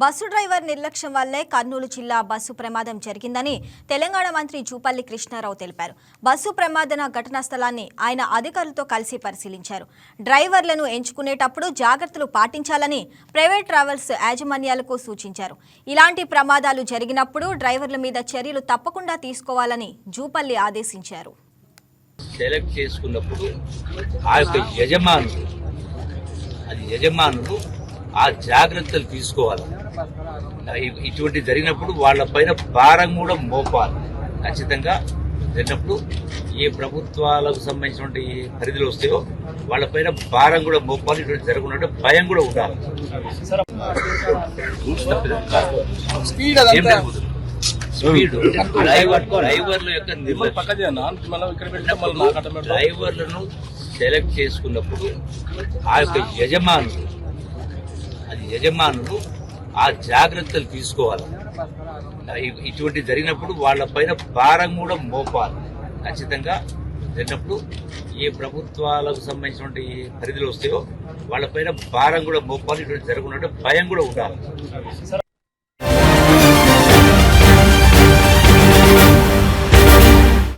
Bus driver నిర్లక్ష్యం వల్లే కర్నూలు జిల్లా బస్సు ప్రమాదం జరిగిందని తెలంగాణ మంత్రి జూపల్లి కృష్ణారావు తెలిపారు. బస్సు ప్రమాదన ఘటనా స్థలాన్ని ఆయన అధికారులతో కలిసి పరిశీలించారు. డ్రైవర్లను ఎంచుకునేటప్పుడు జాగ్రత్తలు పాటించాలని ప్రైవేట్ ట్రావెల్స్ యాజమాన్యాలకు సూచించారు. ఇలాంటి ప్రమాదాలు జరిగినప్పుడు డ్రైవర్ల మీద చర్యలు తప్పకుండా తీసుకోవాలని జూపల్లి ఆదేశించారు. సెలెక్ట్ చేసుకున్నప్పుడు ఆ యొక్క యజమానులు అది యజమానులు ఆ జాగ్రత్తలు తీసుకోవాలి. ఇటువంటి జరిగినప్పుడు వాళ్ళ పైన భారం కూడా మోపాలి. ఖచ్చితంగా జరిగినప్పుడు ఏ ప్రభుత్వాలకు సంబంధించినటువంటి ఏ పరిధిలో వస్తాయో వాళ్ళ పైన భారం కూడా మోపాలి ఇటువంటి జరగకుండా భయం కూడా ఉండాలి. డ్రైవర్ల యొక్క. డ్రైవర్లను సెలెక్ట్ చేసుకున్నప్పుడు ఆ యొక్క యజమానులు యజమానులు ఆ జాగ్రత్తలు తీసుకోవాలి. ఇటువంటి జరిగినప్పుడు వాళ్ళ పైన భారం కూడా మోపాలి. ఖచ్చితంగా జరిగినప్పుడు ఏ ప్రభుత్వాలకు సంబంధించినటువంటి పరిధిలో వస్తాయో వాళ్ళ పైన భారం కూడా మోపాలి ఇటువంటి జరగకుండా భయం కూడా ఉండాలి.